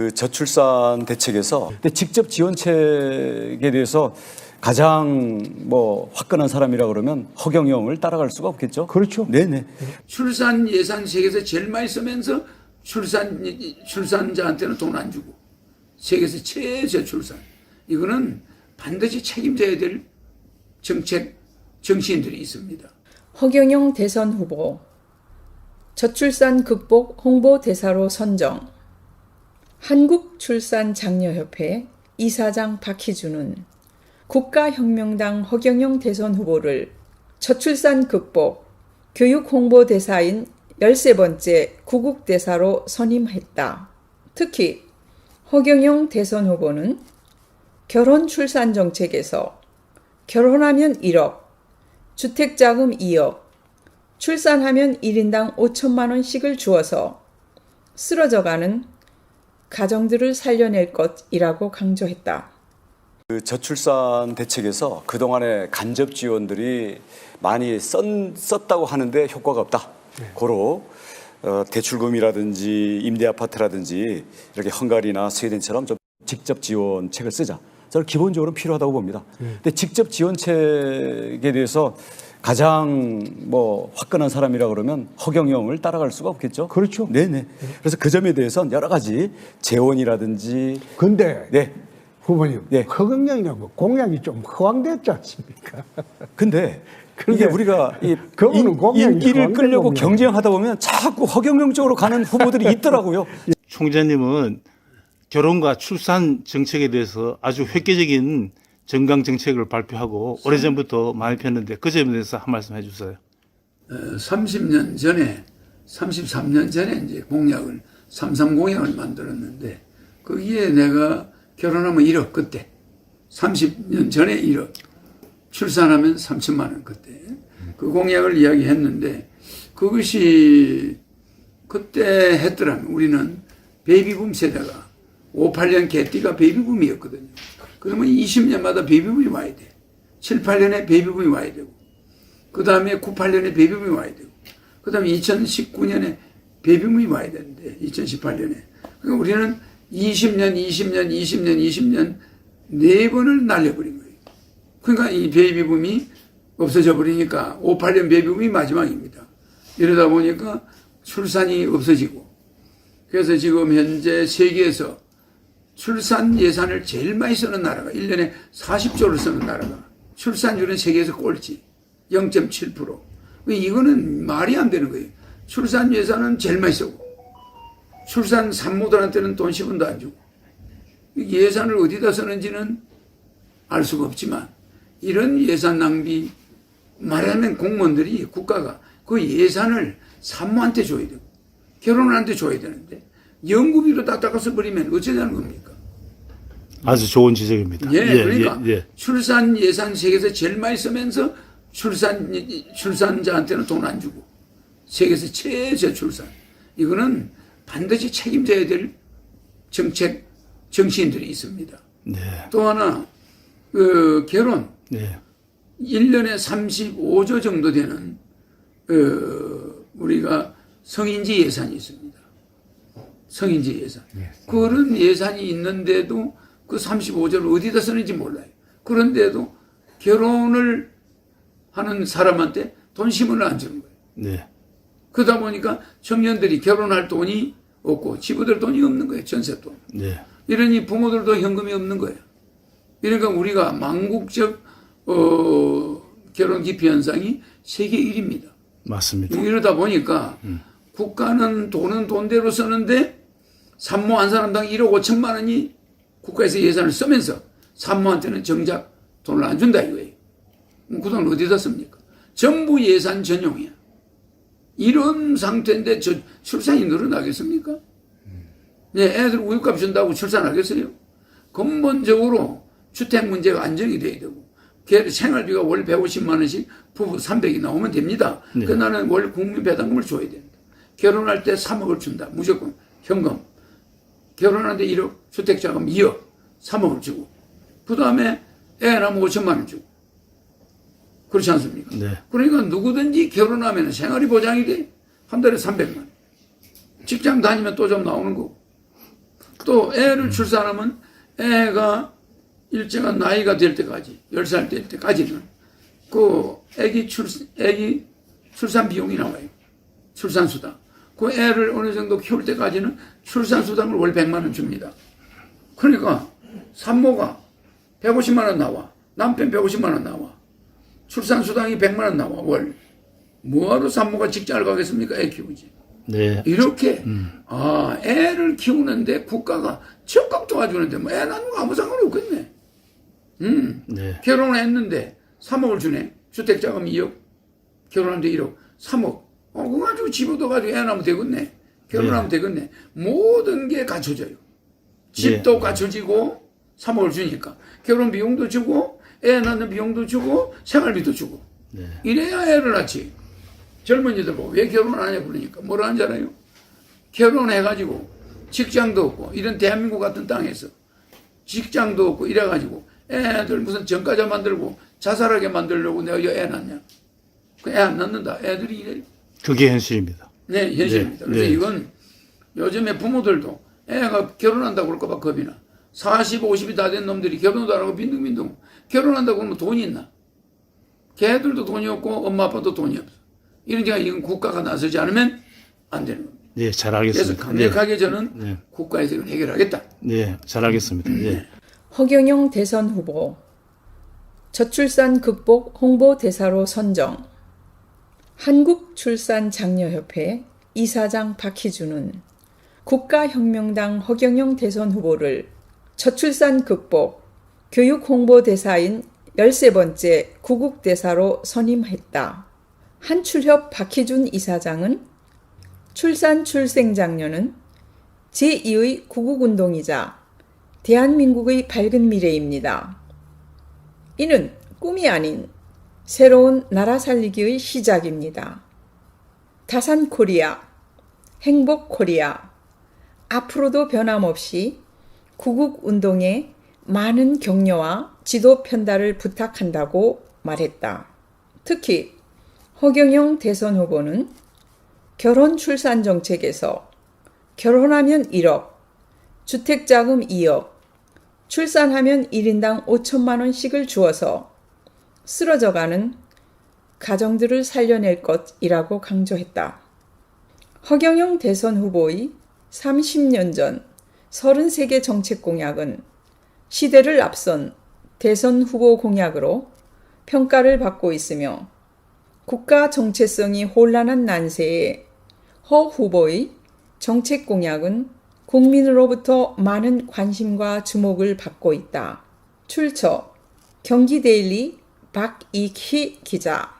그 저출산 대책에서 근데 직접 지원책에 대해서 가장 뭐 화끈한 사람이라 그러면 허경영을 따라갈 수가 없겠죠. 그렇죠. 네네. 출산 예산 세계에서 제일 많이 쓰면서 출산 출산자한테는 돈 안 주고 세계에서 최저 출산 이거는 반드시 책임져야 될 정책 정치인들이 있습니다. 허경영 대선 후보 저출산 극복 홍보 대사로 선정 한국출산장려협회 이사장 박희준은 국가혁명당 허경영 대선 후보를 저출산 극복 교육 홍보 대사인 13번째 구국 대사로 선임했다. 특히 허경영 대선 후보는 결혼 출산 정책에서 결혼하면 1억, 주택 자금 2억, 출산하면 1인당 5천만 원씩을 주어서 쓰러져가는 가정들을 살려낼 것이라고 강조했다. 그 저출산 대책에서 그동안의 간접 지원들이 많이 썼, 썼다고 하는데 효과가 없다. 고로 어, 대출금이라든지 임대 아파트라든지 이렇게 헝가리나 스웨덴처럼 좀 직접 지원책을 쓰자. 저는 기본적으로 필요하다고 봅니다. 근데 직접 지원책에 대해서 가장 뭐 화끈한 사람이라 그러면 허경영을 따라갈 수가 없겠죠. 그렇죠. 네네. 그래서 그 점에 대해서는 여러 가지 재원이라든지 근데 네. 후보님 네. 허경영이라고 공약이 좀 허황됐지 않습니까? 근데 이게 우리가 이 그거는 인- 공약이 인기를 끌려고 공약. 경쟁하다 보면 자꾸 허경영 쪽으로 가는 후보들이 있더라고요. 총재님은 결혼과 출산 정책에 대해서 아주 획기적인 정강 정책을 발표하고 오래전부터 많이 폈는데 그 점에 대해서 한 말씀 해 주세요. 30년 전에 33년 전에 이제 공약을 삼삼 공약을 만들었는데 거기에 내가 결혼하면 1억 그때 30년 전에 1억 출산하면 3천만 원 그때 그 공약을 이야기했는데 그것이 그때 했더라면 우리는 베이비붐 세대가 58년 개띠가 베이비붐이었거든요. 그러면 20년마다 베이비붐이 와야 돼. 7, 8년에 베이비붐이 와야 되고 그 다음에 98년에 베이비붐이 와야 되고, 그 다음에 2019년에 베이비붐이 와야 되는데, 2018년에. 그러니까 우리는 20년, 20년, 20년, 20년, 네 번을 날려버린 거예요. 그러니까 이 베이비붐이 없어져 버리니까 58년 베이비붐이 마지막입니다. 이러다 보니까 출산이 없어지고, 그래서 지금 현재 세계에서 출산 예산을 제일 많이 쓰는 나라가 1년에 40조를 쓰는 나라가 출산율은 세계에서 꼴찌 0.7%. 이거는 말이 안 되는 거예요. 출산 예산은 제일 많이 쓰고 출산 산모들한테는 돈 10원도 안 주고 예산을 어디다 쓰는지는 알 수가 없지만 이런 예산 낭비 말하는 공무원들이 국가가 그 예산을 산모한테 줘야 되고 결혼한테 줘야 되는데 연구비로 다 닦아서 버리면 어쩌자는 겁니까? 아주 좋은 지적입니다. 예, 그러니까 예, 예. 출산 예산 세계에서 제일 많이 쓰면서 출산 출산자한테는 돈 안 주고 세계에서 최저 출산 이거는 반드시 책임져야 될 정책 정치인들이 있습니다. 네, 또 하나 그 결혼 네, 1년에 35조 정도 되는 어, 우리가 성인지 예산이 있습니다. 성인지 예산. 그런 예산이 있는데도 그 35조를 어디다 쓰는지 몰라요. 그런데도 결혼을 하는 사람한테 돈 10원을 안 주는 거예요. 네, 그러다 보니까 청년들이 결혼할 돈이 없고 집어들 돈이 없는 거예요. 전세 돈. 네, 이러니 부모들도 현금이 없는 거예요. 그러니까 우리가 망국적 어, 결혼 기피 현상이 세계 1위입니다. 맞습니다. 이러다 보니까 국가는 돈은 돈대로 쓰는데 산모 한 사람당 1억 5천만 원이 국가에서 예산을 쓰면서 산모한테는 정작 돈을 안 준다 이거예요. 그럼 그돈 어디다 씁니까? 전부 예산 전용이야. 이런 상태인데 저 출산이 늘어나겠습니까? 네, 애들 우유값 준다고 출산하겠어요? 근본적으로 주택 문제가 안정이 돼야 되고 걔 생활비가 월 150만 원씩 부부 300이 나오면 됩니다. 네. 그 나는 월 국민 배당금을 줘야 된다. 결혼할 때 3억을 준다. 무조건 현금. 결혼하는데 1억, 주택자금 2억, 3억을 주고 그 다음에 애 낳으면 5천만 원 주고 그렇지 않습니까? 네. 그러니까 누구든지 결혼하면 생활이 보장이 돼. 한 달에 300만 원. 직장 다니면 또 좀 나오는 거고. 또 애를 출산하면 애가 일정한 나이가 될 때까지, 10살 될 때까지는 그 애기 출, 애기 출산 비용이 나와요. 출산수당. 그 애를 어느 정도 키울 때까지는 출산수당을 월 100만 원 줍니다. 그러니까 산모가 150만 원 나와. 남편 150만 원 나와. 출산수당이 100만 원 나와, 월. 뭐하러 산모가 직장을 가겠습니까? 애 키우지. 네. 이렇게 아 애를 키우는데 국가가 적극 도와주는데 뭐 애 낳는 거 아무 상관이 없겠네. 음 네. 결혼했는데 3억을 주네. 주택자금 2억. 결혼하는데 1억. 3억. 어 그거 가지고 집 얻어가지고 애 낳으면 되겠네. 결혼하면 되겠네. 모든 게 갖춰져요. 집도 갖춰지고 3억을 주니까 결혼 비용도 주고 애 낳는 비용도 주고 생활비도 주고 네. 이래야 애를 낳지. 젊은이들 보고 왜 결혼 안 하냐 그러니까 뭐라 하는지 알아요? 결혼해가지고 직장도 없고 이런 대한민국 같은 땅에서 직장도 없고 이래가지고 애들 무슨 전과자 만들고 자살하게 만들려고 내가 애 낳냐? 그 애 안 낳는다. 애들이 이래. 그게 현실입니다. 네, 현실입니다. 네, 그래서 네. 이건 요즘에 부모들도 애가 결혼한다고 그럴까봐 겁이 나. 40, 50이 다 된 놈들이 결혼도 안 하고 빈둥빈둥 결혼한다고 그러면 돈이 있나? 걔들도 돈이 없고 엄마 아빠도 돈이 없어. 이러니까 이건 국가가 나서지 않으면 안 되는 겁니다. 네, 잘 그래서 알겠습니다. 강력하게 저는 네. 국가에서 이걸 해결하겠다. 네, 잘 알겠습니다. 네. 허경영 대선 후보 저출산 극복 홍보 대사로 선정 한국출산장려협회 이사장 박희준은 국가혁명당 허경영 대선 후보를 저출산 극복 교육 홍보 대사인 13번째 구국 대사로 선임했다. 한출협 박희준 이사장은 출산 출생 장려는 제2의 구국 운동이자 대한민국의 밝은 미래입니다. 이는 꿈이 아닌 새로운 나라 살리기의 시작입니다. 다산 코리아, 행복 코리아, 앞으로도 변함없이 구국 운동에 많은 격려와 지도 편달을 부탁한다고 말했다. 특히 허경영 대선 후보는 결혼 출산 정책에서 결혼하면 1억, 주택자금 2억, 출산하면 1인당 5천만 원씩을 주어서 쓰러져가는 가정들을 살려낼 것이라고 강조했다. 허경영 대선 후보의 30년 전 33개 정책 공약은 시대를 앞선 대선 후보 공약으로 평가를 받고 있으며 국가 정체성이 혼란한 난세에 허 후보의 정책 공약은 국민으로부터 많은 관심과 주목을 받고 있다. 출처 경기데일리 박익희 기자